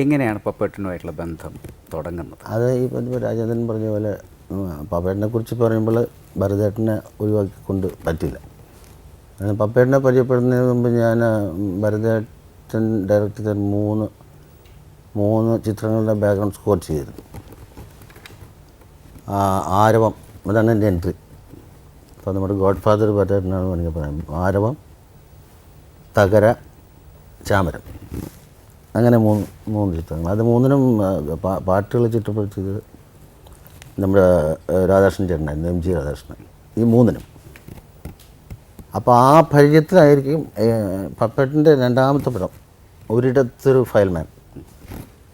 എങ്ങനെയാണ് പപ്പേട്ടനുമായിട്ടുള്ള ബന്ധം തുടങ്ങുന്നത്? അത് പറഞ്ഞ രാജേന്ദ്രൻ പറഞ്ഞ പോലെ പപ്പേട്ടനെ കുറിച്ച് പറയുമ്പോൾ ഭരതേട്ടനെ ഒഴിവാക്കിക്കൊണ്ട് പറ്റില്ല. പപ്പേട്ടനെ പരിചയപ്പെടുന്നതിന് മുമ്പ് ഞാൻ ഭരതേട്ടൻ ഡയറക്റ്റ് ചെയ്ത മൂന്ന് മൂന്ന് ചിത്രങ്ങളുടെ ബാക്ക്ഗ്രൗണ്ട് സ്കോർ ചെയ്തിരുന്നു. ആരവം അതാണ് എന്റെ എൻട്രി അപ്പോൾ നമ്മുടെ ഗോഡ് ഫാദർ ഭരതേട്ടനാണ് വേണമെങ്കിൽ പറയാം. ആരവം തകര ചാമരം. അങ്ങനെ മൂന്ന് മൂന്ന് ചിത്രങ്ങൾ. അത് മൂന്നിനും പാട്ടുകൾ ചിട്ടപ്പെടുത്തിയത് നമ്മുടെ രാധാകൃഷ്ണൻ ചേട്ടനായിരുന്നു എം ജി രാധാകൃഷ്ണൻ. ഈ മൂന്നിനും. അപ്പോൾ ആ പരിചയത്തിലായിരിക്കും പപ്പേട്ടിന്റെ രണ്ടാമത്തെ പടം ഒരിടത്തൊരു ഫയൽമാൻ.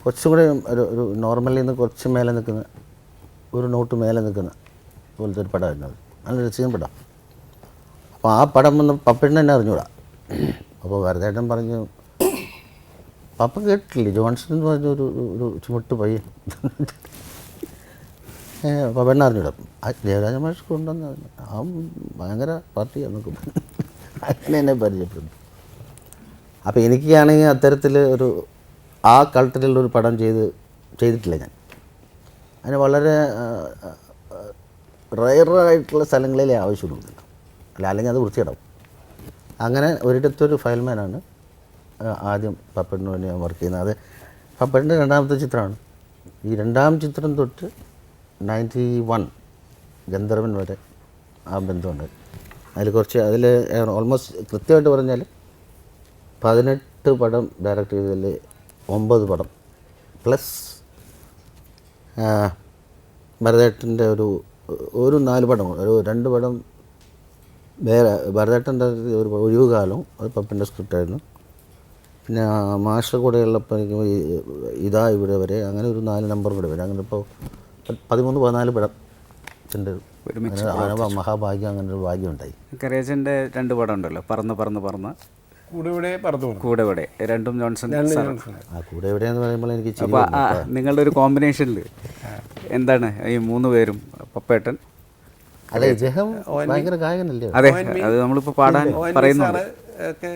കുറച്ചും കൂടെ ഒരു ഒരു നോർമലിൽ നിന്ന് കുറച്ച് മേലെ നിൽക്കുന്ന ഒരു നോട്ട് മേലെ നിൽക്കുന്ന പോലത്തെ ഒരു പടമായിരുന്നു അത്. നല്ല രസികം പടം. അപ്പോൾ ആ പടം വന്ന് പപ്പേട്ടിനെ തന്നെ അറിഞ്ഞുകൂടാ അപ്പോൾ ഭരതേട്ടൻ പറഞ്ഞു പപ്പ കേട്ടില്ല ജോൺസൺ എന്ന് പറഞ്ഞ ഒരു ഒരു- ചുമട്ട് പയ്യൻ. ആ ദേവരാജ മാഷ് കൊണ്ടുവന്ന് ആ ഭയങ്കര പറഞ്ഞു. അങ്ങനെ എന്നെ പരിചയപ്പെടുന്നു. അപ്പോൾ എനിക്കാണെങ്കിൽ അത്തരത്തിൽ ഒരു ആ കൾട്ടറിലുള്ളൊരു പടം ചെയ്ത് ചെയ്തിട്ടില്ല ഞാൻ. അതിന് വളരെ റയറായിട്ടുള്ള സ്ഥലങ്ങളിലേ ആവശ്യമുള്ളൂ. അല്ല അല്ലെങ്കിൽ അത് വൃത്തിയിടാവും അങ്ങനെ ഒരിടത്തൊരു ഫയൽമാനാണ് ആദ്യം പപ്പടിന് വേണ്ടി ഞാൻ വർക്ക് ചെയ്യുന്നത്. അത് പപ്പടിന്റെ രണ്ടാമത്തെ ചിത്രമാണ്. ഈ രണ്ടാം ചിത്രം തൊട്ട് നയന്റി വൺ ഗന്ധർവൻ വരെ ആ ബന്ധമുണ്ട്. അതിൽ കുറച്ച് അതിൽ ഓൾമോസ്റ്റ് കൃത്യമായിട്ട് പറഞ്ഞാൽ പതിനെട്ട് പടം ഡയറക്റ്റ് ചെയ്തതിൽ ഒമ്പത് പടം. പ്ലസ് ഭരതേട്ടന്റെ ഒരു ഒരു നാല് പടം ഒരു രണ്ട് പടം വേറെ ഭരതേട്ടന്റെ ഒരു ഒഴിവ് കാലം അത് പപ്പന്റെ സ്ക്രിപ്റ്റായിരുന്നു പിന്നെ മാസ്റ്റർ കൂടെ ഉള്ളപ്പോൾ എനിക്ക് ഇതാ ഇവിടെ വരെ അങ്ങനെ ഒരു നാല് നമ്പർ കൂടെ വരെ. അങ്ങനെ ഇപ്പോൾ പതിമൂന്ന് പതിനാല് പടം ഉണ്ട്. അങ്ങനെ അങ്ങനെ മഹാഭാഗ്യം അങ്ങനെ ഒരു ഭാഗ്യം ഉണ്ടായി. കരേജന്റെ രണ്ട് പടം ഉണ്ടല്ലോ. പറന്ന് പറന്ന് പറന്ന്. രണ്ടും ജോൺസൺ എവിടെയെന്ന് പറയുമ്പോൾ എനിക്ക് അപ്പോൾ നിങ്ങളുടെ ഒരു കോമ്പിനേഷനിൽ എന്താണ് ഈ മൂന്ന് പേരും പപ്പേട്ടൻ? അതെ ഇദ്ദേഹം ഭയങ്കര ഗായകനല്ലേ? അതെ അത് നമ്മളിപ്പോൾ പാടാൻ പറയുന്നുണ്ട്. സാറ് ഒക്കെ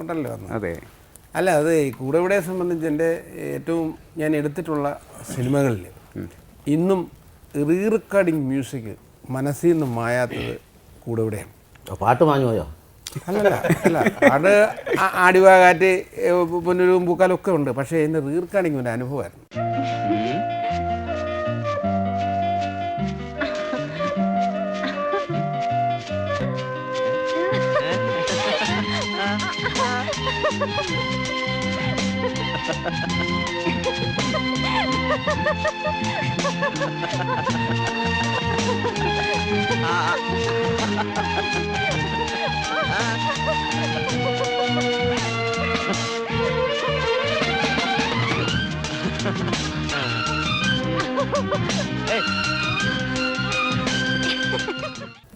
ഉണ്ടല്ലോ അതെ. അല്ല അത് കൂടെവിടെ കൂടെ ഇവിടെ സംബന്ധിച്ച് എന്റെ ഏറ്റവും ഞാൻ എടുത്തിട്ടുള്ള സിനിമകളിൽ ഇന്നും റീ റെക്കോർഡിങ് മ്യൂസിക് മനസ്സിൽ നിന്ന് മായാത്തത് കൂടെ ഇവിടെയാണ് പാട്ട് മാഞ്ഞു പോയോ? അല്ലല്ല അല്ല അത് ആടിവാകാറ്റ് ആടിവാ കാറ്റ് പൊന്നൂരും പൂക്കാലും ഒക്കെ ഉണ്ട് പക്ഷേ എന്റെ റീ റെക്കോർഡിങ് ഒരു അനുഭവമായിരുന്നു.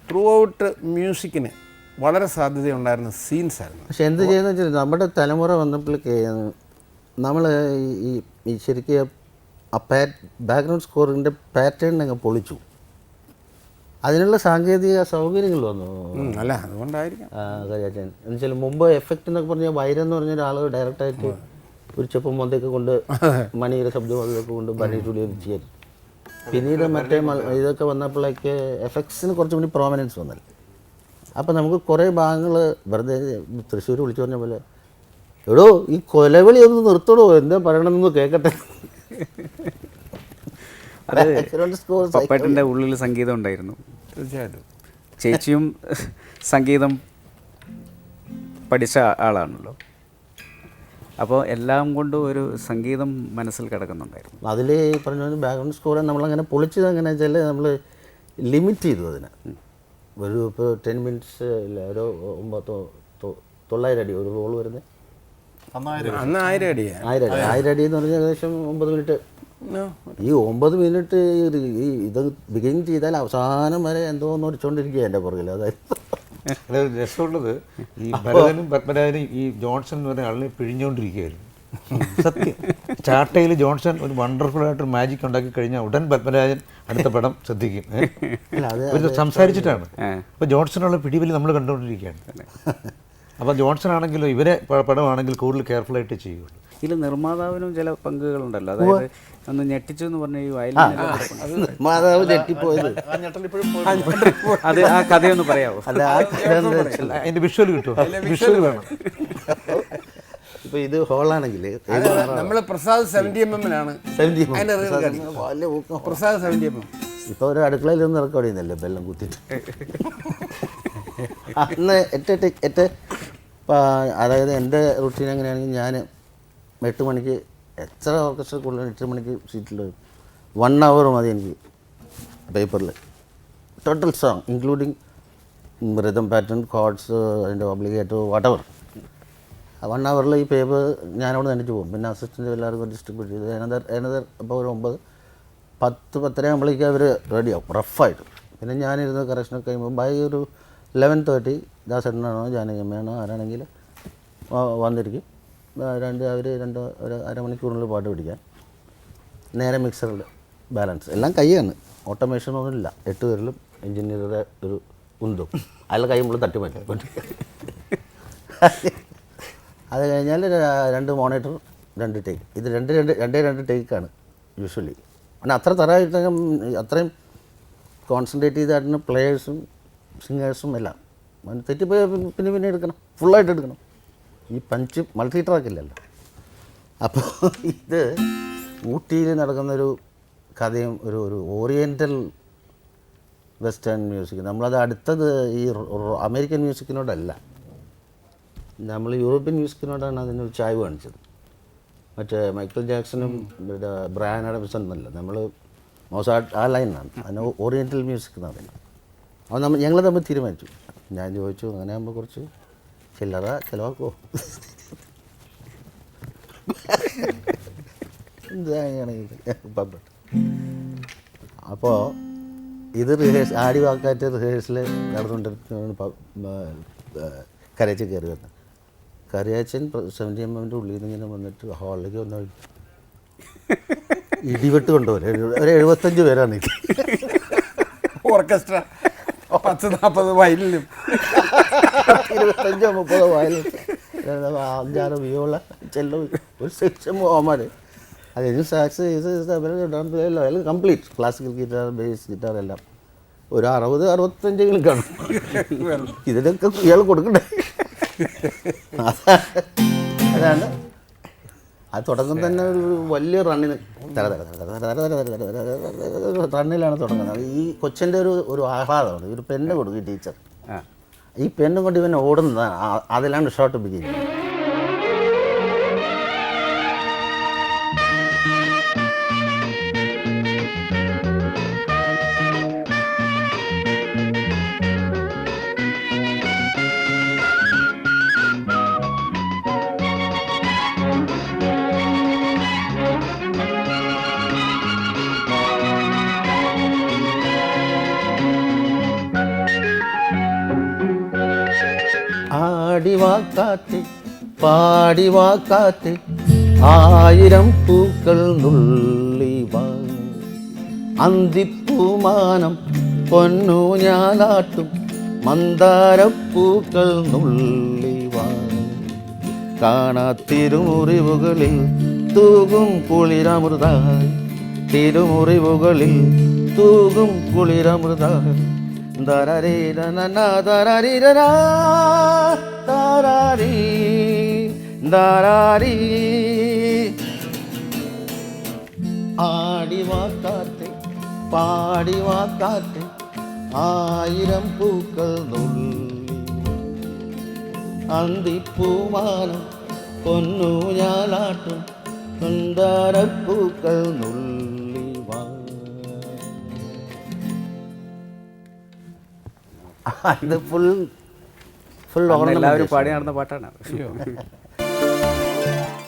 ത്രൂ ഔട്ട് മ്യൂസിക്കിന് വളരെ സാധ്യതയുണ്ടായിരുന്ന സീൻസ് ആയിരുന്നു. പക്ഷെ എന്ത് ചെയ്യുന്ന വെച്ചാൽ നമ്മുടെ തലമുറ വന്നപ്പോഴേക്ക് നമ്മൾ ഈ ഈ ശരിക്കും ആ പാ ബാക്ക്ഗ്രൗണ്ട് സ്കോറിന്റെ പാറ്റേൺ അങ്ങ് പൊളിച്ചു. അതിനുള്ള സാങ്കേതിക സൗകര്യങ്ങൾ വന്നു. അല്ല അതുകൊണ്ടായിരിക്കും. ആ, കജാച്ചൻ എന്ന് വെച്ചാൽ മുമ്പ് എഫക്റ്റ് എന്നൊക്കെ പറഞ്ഞാൽ വൈരം എന്ന് പറഞ്ഞ ഒരാൾ ഡയറക്റ്റായിട്ട് ഒരു ചെപ്പും മൊന്തൊക്കെ കൊണ്ട് മണിയുടെ ശബ്ദം അതൊക്കെ കൊണ്ട് ബണി സ്റ്റുഡിയോ ചെയ്യാൻ പിന്നീട് മറ്റേ ഇതൊക്കെ വന്നപ്പോഴേക്ക് എഫക്ട്സിന് കുറച്ചും കൂടി പ്രോമിനൻസ് വന്നല്ലോ. അപ്പം നമുക്ക് കുറേ ഭാഗങ്ങൾ വെറുതെ തൃശ്ശൂർ വിളിച്ചു പറഞ്ഞ പോലെ എടോ ഈ കൊലവിളി ഒന്ന് നിർത്തണോ എന്താ പറയണമെന്ന് കേൾക്കട്ടെ പപ്പേട്ടന്റെ ഉള്ളിൽ സംഗീതം ഉണ്ടായിരുന്നു. തീർച്ചയായിട്ടും. ചേച്ചിയും സംഗീതം പഠിച്ച ആളാണല്ലോ. അപ്പോൾ എല്ലാം കൊണ്ടും ഒരു സംഗീതം മനസ്സിൽ കിടക്കുന്നുണ്ടായിരുന്നു. അതിൽ പറഞ്ഞ ബാക്ക്ഗ്രൗണ്ട് സ്കോർ നമ്മളങ്ങനെ പൊളിച്ചത് എങ്ങനെയാണെന്ന് വെച്ചാൽ നമ്മൾ ലിമിറ്റ് ചെയ്തു അതിനെ. ഒരു ഇപ്പോൾ ടെൻ മിനിറ്റ്സ് ഇല്ല ഒരു ഒമ്പത് തൊള്ളായിരം അടി ഒരു റോൾ വരുന്നത് അന്ന് ആയിരം അടി ആയിരം അടി. ആയിരം അടി എന്ന് പറഞ്ഞാൽ ഏകദേശം ഒമ്പത് മിനിറ്റ് ഈ ഒമ്പത് മിനിറ്റ് ഈ ഇത് ബിഗിൻ ചെയ്താൽ അവസാനം വരെ എന്തോ ഒന്ന് ഒടിച്ചോണ്ടിരിക്കുക എന്റെ പുറകിൽ അതായത് രസമുള്ളത് ഈ ഭരതനും പത്മരാജനും ഈ ജോൺസൺ എന്ന് പറഞ്ഞ ആളിനെ പിഴിഞ്ഞുകൊണ്ടിരിക്കുകയായിരുന്നു സത്യം. ചാട്ടയിൽ ജോൺസൺ ഒരു വണ്ടർഫുൾ ആയിട്ട് ഒരു മാജിക് ഉണ്ടാക്കി കഴിഞ്ഞാൽ ഉടൻ പത്മരാജൻ അടുത്ത പടം ശ്രദ്ധിക്കും ഏ? അല്ല അത് സംസാരിച്ചിട്ടാണ്. അപ്പൊ അപ്പോൾ ജോൺസണുള്ള പിടിവലി നമ്മൾ കണ്ടുകൊണ്ടിരിക്കുകയാണ്. അപ്പോൾ ജോൺസൺ ആണെങ്കിലും ഇവരെ പടമാണെങ്കിൽ കൂടുതൽ കെയർഫുൾ ആയിട്ട് ചെയ്യുള്ളൂ. ഇതിൽ നിർമ്മാതാവിനും ചില പങ്കുകളുണ്ടല്ലോ. അതായത് ഒന്ന് ഞെട്ടിച്ചു എന്ന് പറഞ്ഞ ഈ വയലിൻ തെറ്റിപ്പോയത് അത് ആ കഥയൊന്ന് പറയാമോ അതിന്റെ വിഷ്വൽ കിട്ടുമോ വിഷ്വൽ വേണം. ഇപ്പൊ ഇത് ഹോളാണെങ്കിൽ നമ്മൾ പ്രസാദ് സെവന്റി എം എമ്മിലാണ് പ്രസാദ് സെവന്റി എം എം ഇപ്പൊ ഒരു അടുക്കളയിൽ ഒന്ന് റെക്കോർഡ് ചെയ്യുന്നല്ലേ ബെല്ലം കുത്തിട്ട് അന്ന് എട്ട് എട്ട് എട്ട് അതായത് എന്റെ റുട്ടീൻ എങ്ങനെയാണെങ്കിൽ ഞാൻ എട്ട് മണിക്ക് എത്ര ഓർക്കസ്ട്ര കൂടുതൽ എട്ട് മണിക്ക് സീറ്റിൽ വൺ അവർ മതി എനിക്ക് പേപ്പറിൽ total song including rhythm pattern chords അതിന്റെ ഒബ്ലിഗേറ്റ് വാട്ടവർ വൺ അവറിൽ ഈ പേപ്പർ ഞാനവിടെ നിന്നിട്ട് പോകും. പിന്നെ അസിസ്റ്റന്റ് എല്ലാവർക്കും ഡിസ്ട്രിബ്യൂട്ട് ചെയ്ത് ഏനദർ ഏനദർ അപ്പോൾ ഒരു ഒമ്പത് പത്ത് പത്തര ആകുമ്പോഴേക്കും അവർ റെഡിയാവും റഫായിട്ട് പിന്നെ ഞാനിരുന്ന് കറക്ഷനൊക്കെ കഴിയുമ്പോൾ ബൈ ഒരു ലെവൻ തേർട്ടി ദാസേട്ടനാണോ ജാനകമ്മയാണോ ആരാണെങ്കിൽ വന്നിരിക്കും. രണ്ട് അവർ രണ്ട് ഒരു അരമണിക്കൂറിനുള്ളിൽ പാട്ട് പിടിക്കാൻ. നേരെ മിക്സറിൽ ബാലൻസ് എല്ലാം കൈയാണ് ഓട്ടോമേഷൻ ഒന്നുമില്ല എട്ട് പേരിലും എഞ്ചിനീയറുടെ ഒരു ഉന്തും. അയാളുടെ കൈ നമ്മൾ തട്ടി മാറ്റും. അത് കഴിഞ്ഞാൽ രണ്ട് മോണിറ്റർ രണ്ട് ടേക്ക്. ഇത് രണ്ട് രണ്ട് രണ്ടേ രണ്ട് ടേക്കാണ് യൂഷ്വലി. പിന്നെ അത്ര തരമായിട്ട് അത്രയും കോൺസെൻട്രേറ്റ് ചെയ്തായിരുന്നു പ്ലേയേഴ്സും സിംഗേഴ്സും എല്ലാം. തെറ്റിപ്പോയി പിന്നെ പിന്നെ എടുക്കണം. ഫുള്ളായിട്ട് എടുക്കണം. ഈ പഞ്ച് മൾട്ടി ട്രാക്കില്ലല്ലോ അപ്പോൾ ഇത് ഊട്ടിയിൽ നടക്കുന്നൊരു കഥയും ഒരു ഒരു ഓറിയന്റൽ വെസ്റ്റേൺ മ്യൂസിക്. നമ്മളത് അടുത്തത് ഈ അമേരിക്കൻ മ്യൂസിക്കിനോടല്ല. നമ്മൾ യൂറോപ്യൻ മ്യൂസിക്കിനോടാണ് ഒരു ചായ്വ് കാണിച്ചത്. മറ്റേ മൈക്കിൾ ജാക്സണും പിന്നെ ബ്രയാൻ അഡംസൺ എന്നല്ല നമ്മൾ മോസാട്ട് ആ ലൈനാണ് അതിന് ഓറിയന്റൽ മ്യൂസിക് എന്ന് പറയുന്നത്. അപ്പോൾ നമ്മൾ ഞങ്ങൾ തമ്മിൽ തീരുമാനിച്ചു. ഞാൻ ചോദിച്ചു അങ്ങനെ ആകുമ്പോൾ കുറച്ച് ചില്ലറ ചിലവാക്കോ? അപ്പോൾ ഇത് റിഹേഴ്സ് ആടി വാക്കാറ്റ് റിഹേഴ്സൽ നടന്നുകൊണ്ടിരിക്കുന്ന കരച്ച് കയറി വന്നത് കരയാച്ചൻ സെവന്റി എം എമ്മിന്റെ ഉള്ളിൽ നിന്ന് ഇങ്ങനെ വന്നിട്ട് ഹാളിലേക്ക് വന്ന ഇടിവെട്ട് കൊണ്ടുപോലെ ഒരു എഴുപത്തഞ്ച് പേരാണ് ഇത്. ഓർക്കസ്ട്ര. പത്ത് നാൽപ്പത് വയലിലും. ഇരുപത്തഞ്ചോ മുപ്പതോ വയലും അഞ്ചാറ് വിയോള ചെല്ലോ. ഒരു സെക്ഷൻ പോകാൻ അതിന് സാക്സ് അതിൽ complete classical guitar bass guitar എല്ലാം ഒരു അറുപത് അറുപത്തഞ്ചെങ്കിലും കാണും. ഇതിനൊക്കെ ഇയാൾ കൊടുക്കണ്ടേ? അതാണ് അത് തുടക്കം തന്നെ ഒരു വലിയ റണ്ണിന് തല തല തല തര തര തര തര തര തര തര റണ്ണിലാണ് തുടങ്ങുന്നത് ഈ കൊച്ചിന്റെ ഒരു ഒരു ആഹ്ലാദമാണ് ഒരു പെണ്ണ് കൊടുക്കും ടീച്ചർ ഈ പെണ്ണും കൊണ്ട് ഇവൻ ഓടുന്നതാണ് അതിലാണ് ഷോട്ട് ബിഗിൻ പാടി വാക്കാത്തിൽ പാടി വാക്കാത്തിൽ ആയിരം പൂക്കൾ നുള്ളിവാ അന്തിപ്പൂമാനം പൊന്നു ഞാലാട്ടും മന്ദാരപ്പൂക്കൾ നുള്ളിവാ കാണാത്തിരുമുറിവുകളിൽ തൂകും കുളിരമൃത തിരുമുറിവുകളിൽ തൂകും കുളിരമൃത ദരരീരനാ ദരരീരനാ ദാരാരി ദാരാരി ആടിവാക്കാറ്റ് പാടിവാക്കാറ്റ് ആയിരം പൂക്കൾ നുള്ളി. അന്തിപ്പൂവാനം പൊന്നു ഞാലാട്ടും സുന്ദരപ്പൂക്കൾ നുള്ളി ഇത് ഫുൾ എല്ലാവരും പാടി നടന്ന പാട്ടാണ്